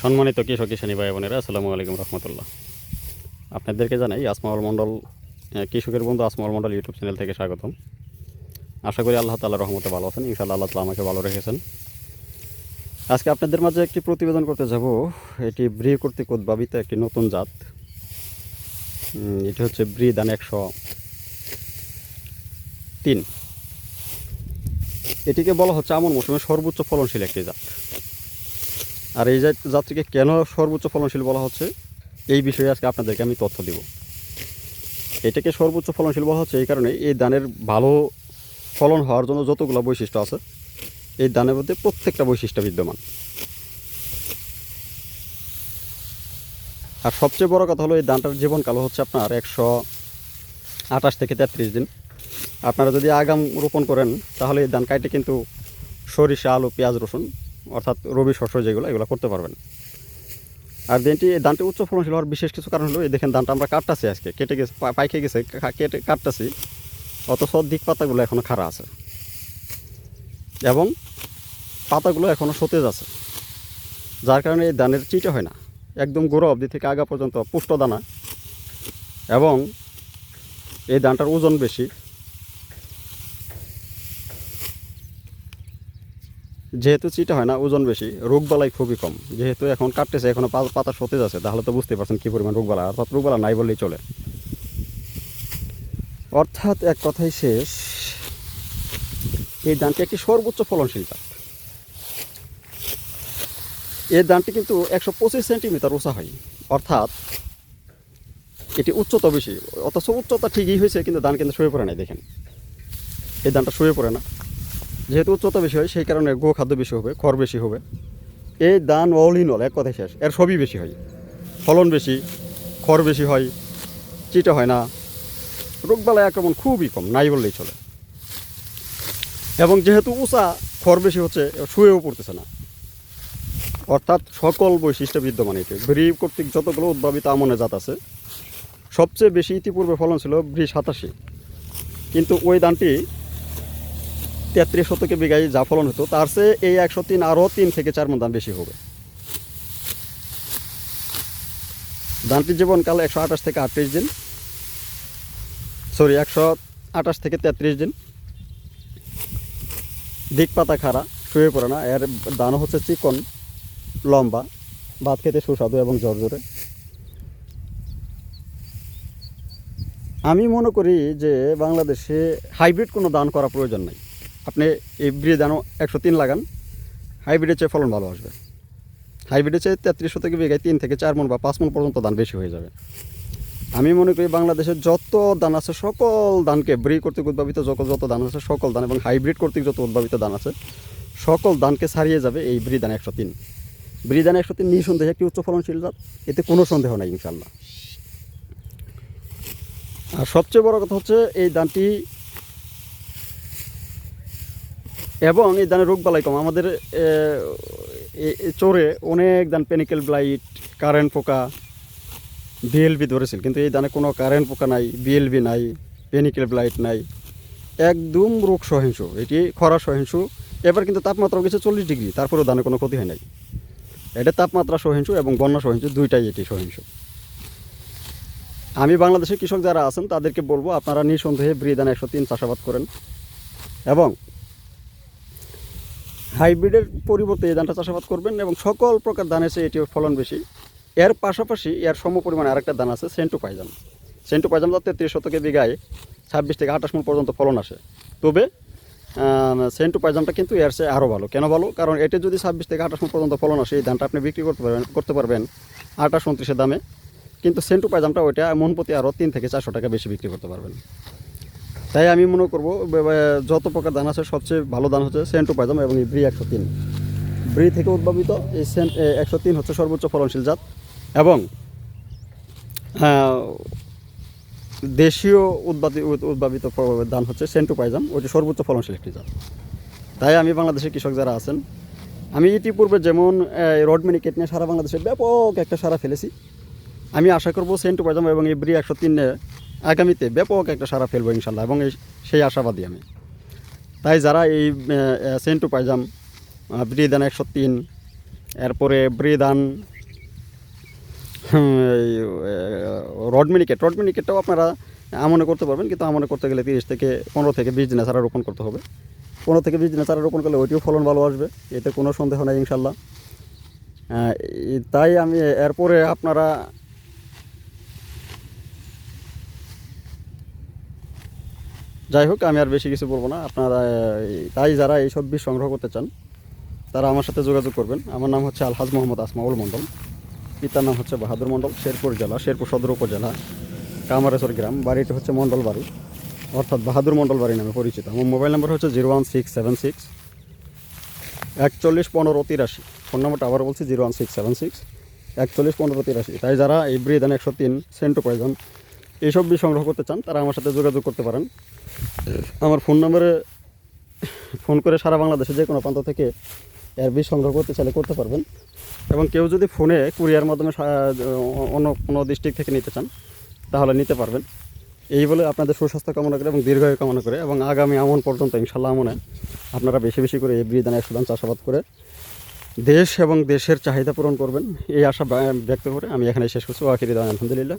সম্মানিত কৃষক কিষানী ভাই বোনেরা, আসসালামু আলাইকুম রহমতুল্লাহ। আপনাদেরকে জানাই আসমাউল মণ্ডল কৃষকের বন্ধু আসমাউল মণ্ডল ইউটিউব চ্যানেল থেকে স্বাগতম। আশা করি আল্লাহ তাল্লাহ রহমতে ভালো আছেন, ইনশাআল্লাহ আল্লাহ তালা আমাকে ভালো রেখেছেন। আজকে আপনাদের মাঝে একটি প্রতিবেদন করতে যাব, এটি ব্রি কর্তৃক উদ্ভাবিত একটি নতুন জাত। এটি হচ্ছে ব্রি দান একশো তিন। এটিকে বলা হচ্ছে আমন মৌসুমে সর্বোচ্চ ফলনশীল একটি জাত। আর এই জাত- জাতটিকে কেন সর্বোচ্চ ফলনশীল বলা হচ্ছে? এই বিষয়ে আজকে আপনাদেরকে আমি তথ্য দিব। এটাকে সর্বোচ্চ ফলনশীল বলা হচ্ছে এই কারণে এই ধানের ভালো ফলন হওয়ার জন্য যতগুলো বৈশিষ্ট্য আছে, এই ধানের মধ্যে প্রত্যেকটা বৈশিষ্ট্য বিদ্যমান। আর সবচেয়ে বড় কথা হলো এই ধানটার জীবনকাল হচ্ছে আপনার একশো আঠাশ থেকে তেত্রিশ দিন। আপনারা যদি আগাম রোপণ করেন, তাহলে এই ধান কাইটে কিন্তু সরিষা, আলু, পেঁয়াজ, রসুন, অর্থাৎ রবি শস্য যেগুলো, এগুলো করতে পারবেন। আর দিনটি এই ধানটি উচ্চ ফলনশীল হওয়ার বিশেষ কিছু কারণ হলো, এই দেখেন ধানটা আমরা কাটতাছি আজকে, কেটে গেছে পাইকে গেছে কেটে কাটতাছি, অথচ দিক পাতাগুলো এখনও খাড়া আছে। এবং পাতাগুলো এখনও সতেজ আছে, যার কারণে এই ধানের চিটে হয় না। একদম গোড়া অবধি থেকে আগা পর্যন্ত পুষ্ট দানা। এবং এই ধানটার ওজন বেশি যেহেতু চিটা হয় না, ওজন বেশি, রোগবালাই খুবই কম। যেহেতু এখন কাটতেছে, এখনও পাতা সতেজ আছে, তাহলে তো বুঝতে পারছেন কী পরিমাণ রোগবালা অর্থাৎ রোগবালা নাই বললেই চলে। অর্থাৎ এক কথাই শেষ, এই ধানটি একটি সর্বোচ্চ ফলনশীল জাত। এই ধানটি কিন্তু একশো পঁচিশ সেন্টিমিটার উঁচা হয়। অর্থাৎ এটি উচ্চতা বেশি, অথচ উচ্চতা ঠিকই হয়েছে, কিন্তু ধান কিন্তু শুয়ে পড়ে নাই, দেখেন। এই ধানটা শুয়ে পড়ে না। যেহেতু উচ্চতা বেশি হয়, সেই কারণে গো খাদ্য বেশি হবে, খড় বেশি হবে। এই ধান অল ইন অল এক কথাই শেষ। এর সবই বেশি হয়। ফলন বেশি, খড় বেশি হয়, চিটা হয় না। রোগবালাই আক্রমণ খুবই কম, নাই বললেই চলে। এবং যেহেতু উঁচা, খড় বেশি হচ্ছে, শুয়েও পড়তেছে না। অর্থাৎ সকল বৈশিষ্ট্য বিদ্যমান এটি। ব্রি কর্তৃক যতগুলো উদ্ভাবিত আমনে জাত আছে, সবচেয়ে বেশি ইতিপূর্বে ফলন ছিল ব্রি সাতাশি। কিন্তু ওই ধানটি তেত্রিশ শতকে বিঘায় যা ফলন হতো, তার চেয়ে এই একশো তিন আরও তিন থেকে চার মন ধান বেশি হবে। ধানটির জীবনকাল একশো আঠাশ থেকে আটত্রিশ দিন। সরি, একশো আঠাশ থেকে তেত্রিশ দিন। দিক পাতা খাড়া, শুয়ে পড়ে না। এর দানও হচ্ছে চিকন, লম্বা, ভাত খেতে সুস্বাদু এবং জর্জরে আমি মনে করি যে বাংলাদেশে হাইব্রিড কোনো দান করা প্রয়োজন নাই। আপনি এই ব্রি দানও একশো তিন লাগান, হাইব্রিডের চেয়ে ফলন ভালো আসবে। হাইব্রিডের চেয়ে তেত্রিশশো থেকে বিঘায় তিন থেকে চার মন বা পাঁচ মন পর্যন্ত দান বেশি হয়ে যাবে। আমি মনে করি বাংলাদেশের যত দান আছে, সকল দানকে ব্রি কর্তৃক উদ্ভাবিত, যত যত দান আছে, সকল দান এবং হাইব্রিড কর্তৃক যত উদ্ভাবিত দান আছে, সকল দানকে ছাড়িয়ে যাবে এই ব্রি দান একশো তিন। ব্রি দান একশো তিন নিঃসন্দেহে একটি উচ্চ ফলনশীল জাত, এতে কোনো সন্দেহ নাই ইনশাল্লাহ আর সবচেয়ে বড় কথা হচ্ছে, এই দানটি এবং এই ধানের রোগ বালাই কম। আমাদের চোরে অনেক ধান পেনিকেল ব্লাইট, কারেন্ট পোকা, বিএলবি ধরেছিল কিন্তু এই ধানে কোনো কারেন্ট পোকা নাই, বিএলবি নাই, পেনিকেল ব্লাইট নাই। একদম রোগ সহিংসু। এটি খরা সহিংসু। এবার কিন্তু তাপমাত্রা গেছে চল্লিশ ডিগ্রি। তারপরেও ধানে কোনো ক্ষতি হয় নাই। এটা তাপমাত্রা সহিংসু এবং বন্যা সহিংসু, দুইটাই এটি সহিংসু। আমি বাংলাদেশের কৃষক যারা আছেন, তাদেরকে বলব, আপনারা নিঃসন্দেহে ব্রিদান একশো তিন চাষাবাদ করেন। এবং হাইব্রিডের পরিবর্তে এই ধানটা চাষাবাদ করবেন এবং সকল প্রকার ধানের চেয়ে এটির ফলন বেশি। এর পাশাপাশি এর সম পরিমাণে আরেকটা ধান আছে সেন্টু পাইজাম সেন্টু পাইজাম যাতে তেত্রিশ শতকে বিঘায় ছাব্বিশ থেকে আঠাশ মন পর্যন্ত ফলন আসে। তবে সেন্টু পাইজামটা কিন্তু এর চেয়ে আরও ভালো। কেন ভালো? কারণ এটি যদি ছাব্বিশ থেকে আঠাশ মন পর্যন্ত ফলন আসে, এই ধানটা আপনি বিক্রি করতে পারবেন করতে পারবেন আঠাশ উনত্রিশের দামে। কিন্তু সেন্টু পাইজামটা ওইটা মন প্রতি আরও তিন থেকে চারশো টাকা বেশি বিক্রি করতে পারবেন। তাই আমি মনে করব যত প্রকার ধান আছে, সবচেয়ে ভালো ধান হচ্ছে সেন্টু পাইজাম এবং এই ব্রি একশো তিন। ব্রি থেকে উদ্ভাবিত এই সেন্ট একশো তিন হচ্ছে সর্বোচ্চ ফলনশীল জাত এবং দেশীয় উদ্ভাবিত উদ্ভাবিত ধান হচ্ছে সেন্টু পাইজাম ওইটি সর্বোচ্চ ফলনশীল একটি জাত। তাই আমি বাংলাদেশের কৃষক যারা আছেন, আমি ইতিপূর্বে যেমন রড মিনিকেট নিয়ে সারা বাংলাদেশে ব্যাপক একটা সারা ফেলেছি। আমি আশা করব সেন্টু পাইজাম এবং এই ব্রি একশো তিনে আগামীতে ব্যাপক একটা সারা ফেলব ইনশাল্লাহ, এবং এই সেই আশাবাদী আমি। তাই যারা এই সেন্টু পাইজাম ব্রিদান একশো তিন, এরপরে ব্রিদান রড মিনিকেট, রড মিনিকেটটাও আপনারা আমনে করতে পারবেন, কিন্তু আমনে করতে গেলে তিরিশ থেকে পনেরো থেকে বিশ দিনে চারা রোপণ করতে হবে। পনেরো থেকে বিশ দিনে চারা রোপণ করলে ওইটিও ফলন ভালো আসবে, এতে কোনো সন্দেহ নেই ইনশাল্লাহ। তাই আমি এরপরে আপনারা যাই হোক, আমি আর বেশি কিছু বলব না। আপনারা তাই যারা এইসব বীজ সংগ্রহ করতে চান, তারা আমার সাথে যোগাযোগ করবেন। আমার নাম হচ্ছে আলহাজ মোহাম্মদ আসমাউল মণ্ডল। পিতার নাম হচ্ছে বাহাদুর মণ্ডল, শেরপুর জেলা, শেরপুর সদর উপজেলা, কামারেশ্বর গ্রাম। বাড়িটি হচ্ছে মণ্ডল বাড়ি। অর্থাৎ বাহাদুর মণ্ডল বাড়ি নামে পরিচিত। আমার মোবাইল নাম্বার হচ্ছে zero one six seven six একচল্লিশ পনেরো তিরাশি। ফোন নাম্বারটা আবার বলছি, zero one six seven six একচল্লিশ পনেরো তিরাশি। তাই যারা এই ব্রিদান একশো তিন সেন্টো পয়জন এইসব বীজ সংগ্রহ করতে চান, তারা আমার সাথে যোগাযোগ করতে পারেন। আমার ফোন নম্বরে ফোন করে সারা বাংলাদেশে যে কোনো প্রান্ত থেকে এর বীজ সংগ্রহ করতে চাইলে করতে পারবেন। এবং কেউ যদি ফোনে কুরিয়ার মাধ্যমে অন্য কোনো ডিস্ট্রিক্ট থেকে নিতে চান, তাহলে নিতে পারবেন। এই বলে আপনাদের সুস্বাস্থ্য কামনা করে এবং দীর্ঘায়ু কামনা করে এবং আগামী আমন পর্যন্ত ইনশাল্লাহ আমনে আপনারা বেশি বেশি করে এই ব্রিদান একশো ধান চাষাবাদ করে দেশ এবং দেশের চাহিদা পূরণ করবেন। এই আশা ব্যক্ত করে আমি এখানে শেষ করছি। ওয়াকির আলহামদুলিল্লাহ।